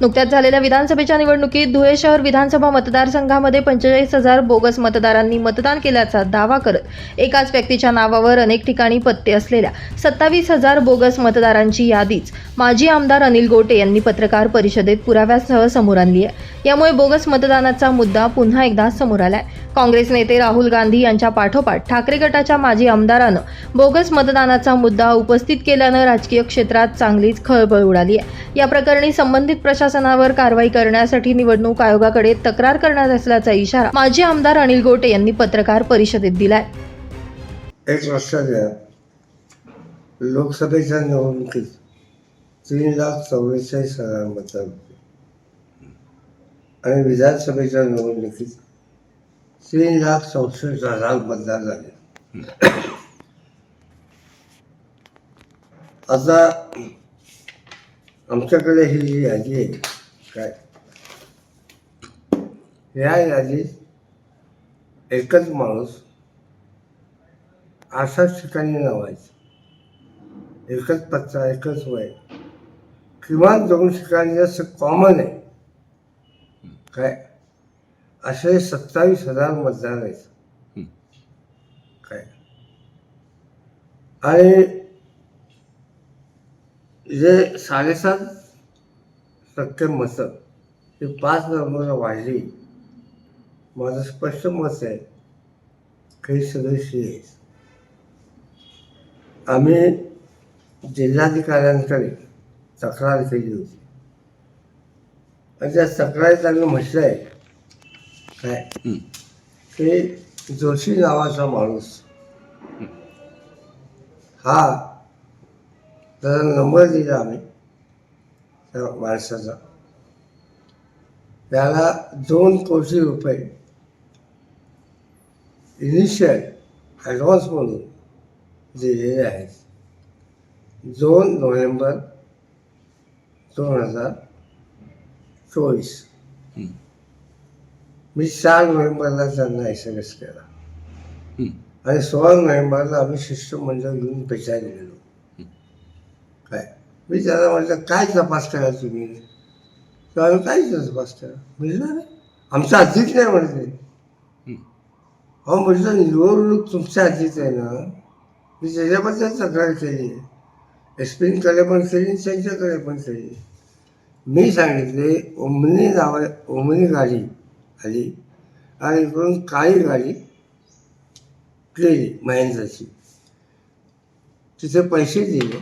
नुकत्याच झालेल्या विधानसभेच्या निवडणुकीत धुळे शहर विधानसभा मतदारसंघामध्ये पंचेचाळीस हजार बोगस मतदारांनी मतदान केल्याचा दावा करत एकाच व्यक्तीच्या नावावर अनेक ठिकाणी पत्ते असलेल्या सत्तावीस हजार बोगस मतदारांची यादीच माजी आमदार अनिल गोटे यांनी पत्रकार परिषदेत पुराव्यासह समोर आणली आहे. यामुळे बोगस मतदानाचा मुद्दा पुन्हा एकदा समोर आलाय. काँग्रेस नेते राहुल गांधी यांच्या पाठोपाठ ठाकरे गटाच्या माजी आमदारानं बोगस मतदानाचा मुद्दा उपस्थित केल्यानं राजकीय क्षेत्रात चांगलीच खळबळ उडाली आहे. या प्रकरणी संबंधित प्रशासनावर कारवाई करण्यासाठी निवडणूक आयोगाकडे तक्रार करणार असल्याचा इशारा माजी आमदार अनिल गोटे यांनी पत्रकार परिषदेत दिलाय. एक लक्षात घ्या. लोकसभेच्या निवडणुकीत तीन लाख चौवेचाळीस हजार मतदार होते. आणि विधानसभेच्या निवडणुकीत तीन लाख चौसष्ट हजार मतदार झाले. आता आमच्याकडे ही जी यादी आहे काय या यादीत एकच माणूस. अशाच ठिकाणी नावायचं. एकच पत्ता एकच वय. किमान दोन ठिकाणी असं कॉमन आहे. काय? असे सत्तावीस हजार मतदार आहेत. काय? आणि जे साडेसात टक्के मतं ही पाच नंबर वाढली. माझं स्पष्ट मत आहे काही सदस्य आहेत आम्ही जिल्हाधिकाऱ्यांकडे तक्रार केली होती. आणि त्या तक्रारीत त्यांनी म्हटलं आहे काय? की जोशी नावाचा माणूस हा त्याचा नंबर दिला आम्ही. त्या माणसाचा. त्याला दोन कोटी रुपये. इनिशियल ॲडव्हान्स म्हणून दिलेले आहेत. दोन नोव्हेंबर दोन हजार चोवीस. मी चार नोव्हेंबरला त्यांना एस एम एस केला. आणि सोळा नोव्हेंबरला आम्ही शिष्टमंडळ घेऊन भेटायला गेलो. काय? मी त्याला म्हटलं काय तपास करा तुम्ही? तर आम्ही काहीच तपास करा. म्हटलं नाही आमचा अधीच नाही म्हणते हो म्हटलं निवडणूक तुमच्या हातीत आहे ना? मी त्याच्याबद्दल तक्रार केली एस पीकडे पण केली त्यांच्याकडे पण केली मी सांगितले ओमनी नावा ओमनी गाडी आली आणि इकडून काळी गाडी केली महेंद्रची. तिथे पैसे दिले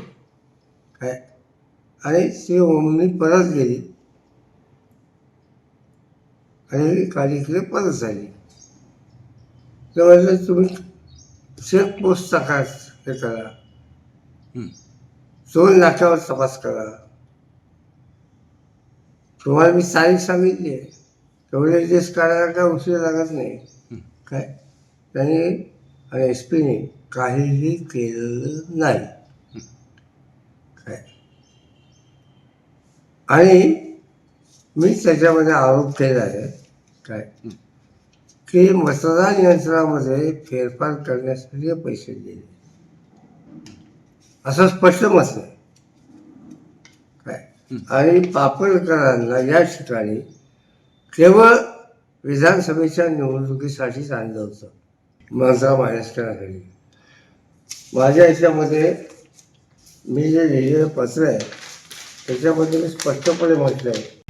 काय आणि ती ओमनी परत गेली आणि काळीकडे परत झाली तर म्हटलं तुम्ही चेक पोस्ट तपास हे करा। दोन लाखावर तपास करा। तुम्हाला मी तारीख सांगितली आहे तेवढे दिवस काढायला काय उशीर लागत नाही। काय त्यांनी आणि एस पीने काहीही केलेलं नाही। काय आणि मी त्याच्यामध्ये आरोप केला आहे काय? की मतदान यंत्रामध्ये फेरफार करण्यासाठी पैसे दिले. असं स्पष्ट मत काय? आणि पापडकरांना या ठिकाणी केवळ विधानसभेच्या निवडणुकीसाठीच आणलं होतं. माझा करण्यासाठी माझ्या याच्यामध्ये मी जे लिहिलेलं पत्र आहे त्याच्यामध्ये मी स्पष्टपणे म्हटलं आहे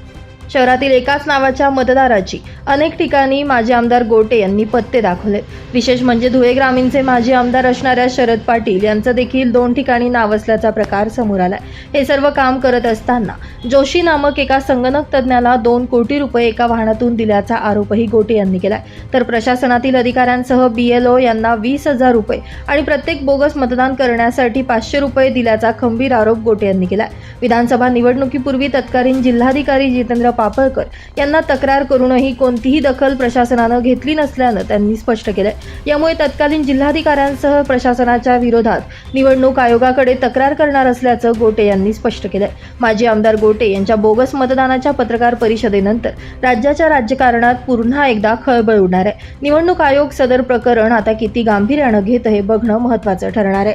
शहरातील एकाच नावाच्या मतदाराची अनेक ठिकाणी माजी आमदार गोटे यांनी पत्ते दाखवले. विशेष म्हणजे धुळे ग्रामीणचे माजी आमदार असणाऱ्या शरद पाटील यांचं देखील दोन ठिकाणी नाव असल्याचा प्रकार समोर आलाय. हे सर्व काम करत असताना जोशी नामक एका संगणक तज्ज्ञाला दोन कोटी रुपये एका वाहनातून दिल्याचा आरोपही गोटे यांनी केलाय. तर प्रशासनातील अधिकाऱ्यांसह बीएलओ यांना वीस हजार रुपये आणि प्रत्येक बोगस मतदान करण्यासाठी पाचशे रुपये दिल्याचा खंबीर आरोप गोटे यांनी केलाय. विधानसभा निवडणुकीपूर्वी तत्कालीन जिल्हाधिकारी जितेंद्र पापळकर यांना तक्रार करूनही कोणतीही दखल प्रशासनानं घेतली नसल्यानं त्यांनी स्पष्ट केलंय. यामुळे तत्कालीन जिल्हाधिकाऱ्यांसह प्रशासनाच्या विरोधात निवडणूक आयोगाकडे तक्रार करणार असल्याचं गोटे यांनी स्पष्ट केलंय. माजी आमदार गोटे यांच्या बोगस मतदानाच्या पत्रकार परिषदेनंतर राज्याच्या राजकारणात पुन्हा एकदा खळबळ उडणार आहे. निवडणूक आयोग सदर प्रकरण आता किती गांभीर्यानं घेत हे बघणं महत्वाचं ठरणार आहे.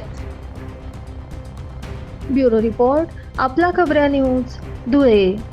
ब्युरो रिपोर्ट आपला खबऱ्या न्यूज धुळे.